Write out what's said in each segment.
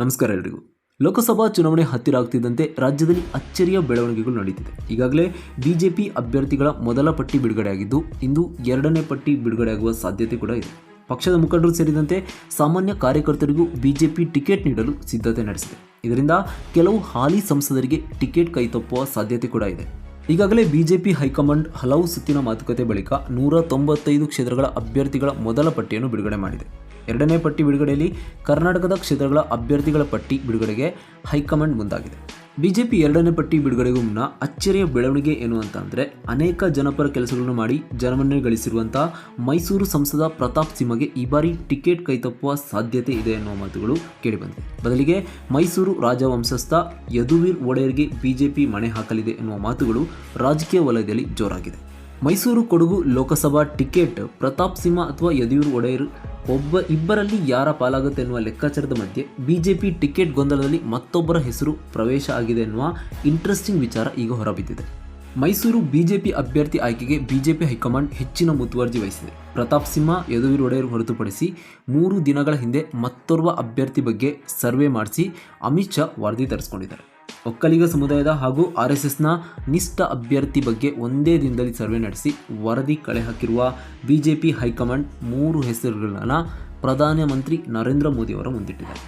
ನಮಸ್ಕಾರ ಎಲ್ರಿಗೂ. ಲೋಕಸಭಾ ಚುನಾವಣೆ ಹತ್ತಿರ ಆಗ್ತಿದ್ದಂತೆ ರಾಜ್ಯದಲ್ಲಿ ಅಚ್ಚರಿಯ ಬೆಳವಣಿಗೆಗಳು ನಡೀತಿದೆ. ಈಗಾಗಲೇ ಬಿಜೆಪಿ ಅಭ್ಯರ್ಥಿಗಳ ಮೊದಲ ಪಟ್ಟಿ ಬಿಡುಗಡೆಯಾಗಿದ್ದು, ಇಂದು ಎರಡನೇ ಪಟ್ಟಿ ಬಿಡುಗಡೆಯಾಗುವ ಸಾಧ್ಯತೆ ಕೂಡ ಇದೆ. ಪಕ್ಷದ ಮುಖಂಡರು ಸೇರಿದಂತೆ ಸಾಮಾನ್ಯ ಕಾರ್ಯಕರ್ತರಿಗೂ ಬಿಜೆಪಿ ಟಿಕೆಟ್ ನೀಡಲು ಸಿದ್ಧತೆ ನಡೆಸಿದೆ. ಇದರಿಂದ ಕೆಲವು ಹಾಲಿ ಸಂಸದರಿಗೆ ಟಿಕೆಟ್ ಕೈತಪ್ಪುವ ಸಾಧ್ಯತೆ ಕೂಡ ಇದೆ. ಈಗಾಗಲೇ ಬಿಜೆಪಿ ಹೈಕಮಾಂಡ್ ಹಲವು ಸುತ್ತಿನ ಮಾತುಕತೆ ಬಳಿಕ ನೂರ ತೊಂಬತ್ತೈದು ಕ್ಷೇತ್ರಗಳ ಅಭ್ಯರ್ಥಿಗಳ ಮೊದಲ ಪಟ್ಟಿಯನ್ನು ಬಿಡುಗಡೆ ಮಾಡಿದೆ. ಎರಡನೇ ಪಟ್ಟಿ ಬಿಡುಗಡೆಯಲ್ಲಿ ಕರ್ನಾಟಕದ ಕ್ಷೇತ್ರಗಳ ಅಭ್ಯರ್ಥಿಗಳ ಪಟ್ಟಿ ಬಿಡುಗಡೆಗೆ ಹೈಕಮಾಂಡ್ ಮುಂದಾಗಿದೆ. ಬಿಜೆಪಿ ಎರಡನೇ ಪಟ್ಟಿ ಬಿಡುಗಡೆಗೂ ಮುನ್ನ ಅಚ್ಚರಿಯ ಬೆಳವಣಿಗೆ ಏನು ಅಂತ ಅಂದರೆ ಅನೇಕ ಜನಪರ ಕೆಲಸಗಳನ್ನು ಮಾಡಿ ಜನಮನ್ನೆ ಗಳಿಸಿರುವಂಥ ಮೈಸೂರು ಸಂಸದ ಪ್ರತಾಪ್ ಸಿಂಹಗೆ ಈ ಬಾರಿ ಟಿಕೆಟ್ ಕೈತಪ್ಪುವ ಸಾಧ್ಯತೆ ಇದೆ ಎನ್ನುವ ಮಾತುಗಳು ಕೇಳಿಬಂದಿವೆ ಬದಲಿಗೆ ಮೈಸೂರು ರಾಜವಂಶಸ್ಥ ಯದುವೀರ್ ಒಡೆಯರ್ಗೆ ಬಿಜೆಪಿ ಮಣೆ ಹಾಕಲಿದೆ ಎನ್ನುವ ಮಾತುಗಳು ರಾಜಕೀಯ ವಲಯದಲ್ಲಿ ಜೋರಾಗಿದೆ. ಮೈಸೂರು ಕೊಡಗು ಲೋಕಸಭಾ ಟಿಕೆಟ್ ಪ್ರತಾಪ್ ಸಿಂಹ ಅಥವಾ ಯದುವೀರ್ ಒಡೆಯರ್ ಒಬ್ಬ ಇಬ್ಬರಲ್ಲಿ ಯಾರ ಪಾಲಾಗುತ್ತೆ ಎನ್ನುವ ಲೆಕ್ಕಾಚಾರದ ಮಧ್ಯೆ ಬಿಜೆಪಿ ಟಿಕೆಟ್ ಗೊಂದಲದಲ್ಲಿ ಮತ್ತೊಬ್ಬರ ಹೆಸರು ಪ್ರವೇಶ ಆಗಿದೆ ಎನ್ನುವ ಇಂಟ್ರೆಸ್ಟಿಂಗ್ ವಿಚಾರ ಈಗ ಹೊರಬಿದ್ದಿದೆ. ಮೈಸೂರು ಬಿಜೆಪಿ ಅಭ್ಯರ್ಥಿ ಆಯ್ಕೆಗೆ ಬಿಜೆಪಿ ಹೈಕಮಾಂಡ್ ಹೆಚ್ಚಿನ ಮುತುವರ್ಜಿ ವಹಿಸಿದೆ. ಪ್ರತಾಪ್ ಸಿಂಹ, ಯದುವೀರ್ ಒಡೆಯರ್ ಹೊರತುಪಡಿಸಿ ಮೂರು ದಿನಗಳ ಹಿಂದೆ ಮತ್ತೋರ್ವ ಅಭ್ಯರ್ಥಿ ಬಗ್ಗೆ ಸರ್ವೆ ಮಾಡಿಸಿ ಅಮಿತ್ ಶಾ ವರದಿ ತರಿಸ್ಕೊಂಡಿದ್ದಾರೆ. ಒಕ್ಕಲಿಗ ಸಮುದಾಯದ ಹಾಗೂ ಆರ್ ಎಸ್ ಎಸ್ನ ನಿಷ್ಠ ಅಭ್ಯರ್ಥಿ ಬಗ್ಗೆ ಒಂದೇ ದಿನದಲ್ಲಿ ಸರ್ವೆ ನಡೆಸಿ ವರದಿ ಕಳೆ ಹಾಕಿರುವ ಬಿಜೆಪಿ ಹೈಕಮಾಂಡ್ ಮೂರು ಹೆಸರುಗಳನ್ನು ಪ್ರಧಾನಮಂತ್ರಿ ನರೇಂದ್ರ ಮೋದಿ ಅವರ ಮುಂದಿಟ್ಟಿದ್ದಾರೆ.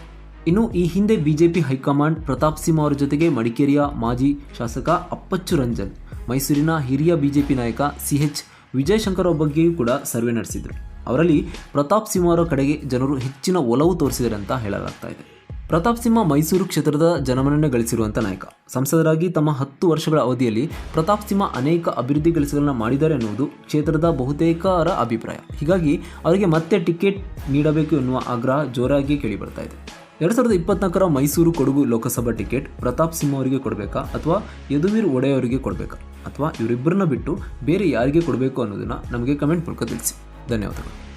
ಇನ್ನು ಈ ಹಿಂದೆ ಬಿಜೆಪಿ ಹೈಕಮಾಂಡ್ ಪ್ರತಾಪ್ ಸಿಂಹ ಅವರ ಜೊತೆಗೆ ಮಡಿಕೇರಿಯ ಮಾಜಿ ಶಾಸಕ ಅಪ್ಪಚ್ಚು ರಂಜನ್, ಮೈಸೂರಿನ ಹಿರಿಯ ಬಿಜೆಪಿ ನಾಯಕ ಸಿ ಎಚ್ ವಿಜಯಶಂಕರ್ ಬಗ್ಗೆಯೂ ಕೂಡ ಸರ್ವೆ ನಡೆಸಿದರು. ಅವರಲ್ಲಿ ಪ್ರತಾಪ್ ಸಿಂಹ ಅವರ ಕಡೆಗೆ ಜನರು ಹೆಚ್ಚಿನ ಒಲವು ತೋರಿಸಿದ್ದಾರೆ ಅಂತ ಹೇಳಲಾಗ್ತಾ ಇದೆ. ಪ್ರತಾಪ್ ಸಿಂಹ ಮೈಸೂರು ಕ್ಷೇತ್ರದ ಜನಮನ್ನಣೆ ಗಳಿಸಿರುವಂಥ ನಾಯಕ. ಸಂಸದರಾಗಿ ತಮ್ಮ ಹತ್ತು ವರ್ಷಗಳ ಅವಧಿಯಲ್ಲಿ ಪ್ರತಾಪ್ ಸಿಂಹ ಅನೇಕ ಅಭಿವೃದ್ಧಿ ಕೆಲಸಗಳನ್ನು ಮಾಡಿದ್ದಾರೆ ಎನ್ನುವುದು ಕ್ಷೇತ್ರದ ಬಹುತೇಕರ ಅಭಿಪ್ರಾಯ. ಹೀಗಾಗಿ ಅವರಿಗೆ ಮತ್ತೆ ಟಿಕೆಟ್ ನೀಡಬೇಕು ಎನ್ನುವ ಆಗ್ರಹ ಜೋರಾಗಿ ಕೇಳಿಬರ್ತಾ ಇದೆ. ಎರಡು ಸಾವಿರದ ಇಪ್ಪತ್ನಾಲ್ಕರ ಮೈಸೂರು ಕೊಡಗು ಲೋಕಸಭಾ ಟಿಕೆಟ್ ಪ್ರತಾಪ್ ಸಿಂಹ ಅವರಿಗೆ ಕೊಡಬೇಕಾ ಅಥವಾ ಯದುವೀರ್ ಒಡೆಯವರಿಗೆ ಕೊಡಬೇಕಾ ಅಥವಾ ಇವರಿಬ್ಬರನ್ನ ಬಿಟ್ಟು ಬೇರೆ ಯಾರಿಗೆ ಕೊಡಬೇಕು ಅನ್ನೋದನ್ನು ನಮಗೆ ಕಮೆಂಟ್ ಮೂಲಕ ತಿಳಿಸಿ. ಧನ್ಯವಾದಗಳು.